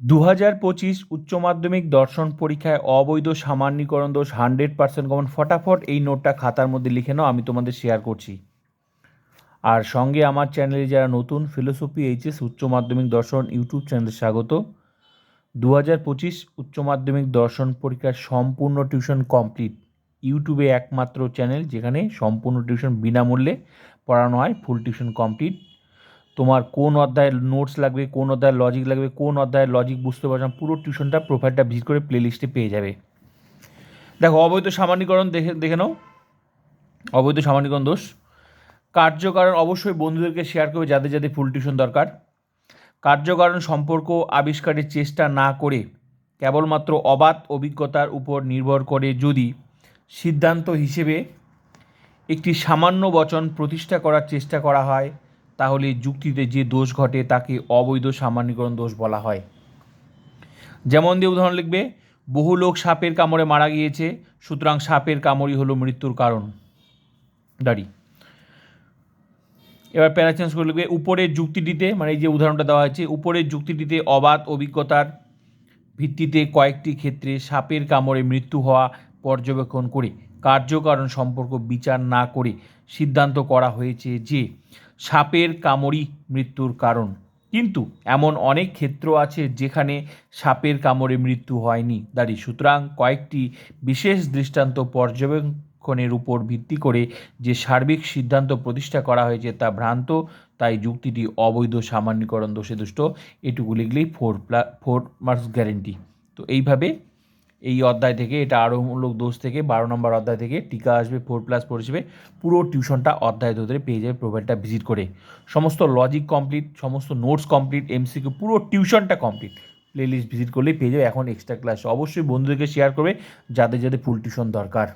দু হাজার পঁচিশ উচ্চ মাধ্যমিক দর্শন পরীক্ষায় অবৈধ সামান্যীকরণ দোষ হান্ড্রেড পার্সেন্ট কমন ফটাফট এই নোটটা খাতার মধ্যে লিখে নাও, আমি তোমাদের শেয়ার করছি। আর সঙ্গে আমার চ্যানেলে যারা নতুন ফিলোসফি এইচএস উচ্চ মাধ্যমিক দর্শন ইউটিউব চ্যানেলে স্বাগত। দু হাজার পঁচিশ উচ্চ মাধ্যমিক দর্শন পরীক্ষার সম্পূর্ণ টিউশন কমপ্লিট ইউটিউবে একমাত্র চ্যানেল যেখানে সম্পূর্ণ টিউশন বিনামূল্যে পড়ানো হয় ফুল টিউশন কমপ্লিট তোমার কোন অধ্যায়ের নোটস লাগবে, কোন অধ্যায়ের লজিক লাগবে, কোন অধ্যায়ের লজিক বুঝতে পারছ পুরো টিউশনটা প্রোফাইলটা ভিজিট করে প্লে লিস্টে পেয়ে যাবে। দেখো, অবৈধ সামান্যীকরণ দেখে দেখে নাও। অবৈধ সামান্যীকরণ দোষ। কার্যকারণ অবশ্যই বন্ধুদেরকে শেয়ার করবে যাদের যাদের ফুল টিউশন দরকার। কার্যকারণ সম্পর্ক আবিষ্কারের চেষ্টা না করে কেবলমাত্র অবাধ অভিজ্ঞতার উপর নির্ভর করে যদি সিদ্ধান্ত হিসেবে একটি সামান্য বচন প্রতিষ্ঠা করার চেষ্টা করা হয় তাহলে যুক্তিতে যে দোষ ঘটে তাকে অবৈধ সামান্যীকরণ দোষ বলা হয়। যেমন দিয়ে উদাহরণ লিখবে, বহু লোক সাপের কামড়ে মারা গিয়েছে, সুতরাং সাপের কামড়ই হলো মৃত্যুর কারণ। দাঁড়ি। এবার প্যারা চেঞ্জ করে লিখবে, উপরের যুক্তিটিতে মানে এই যে উদাহরণটা দেওয়া হয়েছে, উপরের যুক্তিটিতে অবাধ অভিজ্ঞতার ভিত্তিতে কয়েকটি ক্ষেত্রে সাপের কামড়ে মৃত্যু হওয়া পর্যবেক্ষণ করে, কার্যকারণ সম্পর্ক বিচার না করে সিদ্ধান্ত করা হয়েছে যে সাপের কামড়ই মৃত্যুর কারণ। কিন্তু এমন অনেক ক্ষেত্র আছে যেখানে সাপের কামড়ে মৃত্যু হয়নি। দাঁড়ি, সুতরাং কয়েকটি বিশেষ দৃষ্টান্ত পর্যবেক্ষণের উপর ভিত্তি করে যে সার্বিক সিদ্ধান্ত প্রতিষ্ঠা করা হয়েছে তা ভ্রান্ত, তাই যুক্তিটি অবৈধ, সামান্যীকরণ, দোষে দুষ্ট, এটুকু লিখলেই four plus four marks guarantee তো এইভাবে এই অধ্যায় থেকে, এটা আরোহমূলক দোষ থেকে, বারো নম্বর অধ্যায় থেকে টিকা আসবে ফোর প্লাস ফোর হিসেবে পুরো টিউশনটা অধ্যায় ধরে পেয়ে যাবে প্রোফাইলটা ভিজিট করে। সমস্ত লজিক কমপ্লিট সমস্ত নোটস কমপ্লিট এমসিকিউ পুরো টিউশনটা কমপ্লিট প্লে লিস্ট ভিজিট করলেই পেয়ে যাবে, এখন এক্সট্রা ক্লাস অবশ্যই বন্ধুদেরকে শেয়ার করবে, যাদের যাদের ফুল টিউশন দরকার।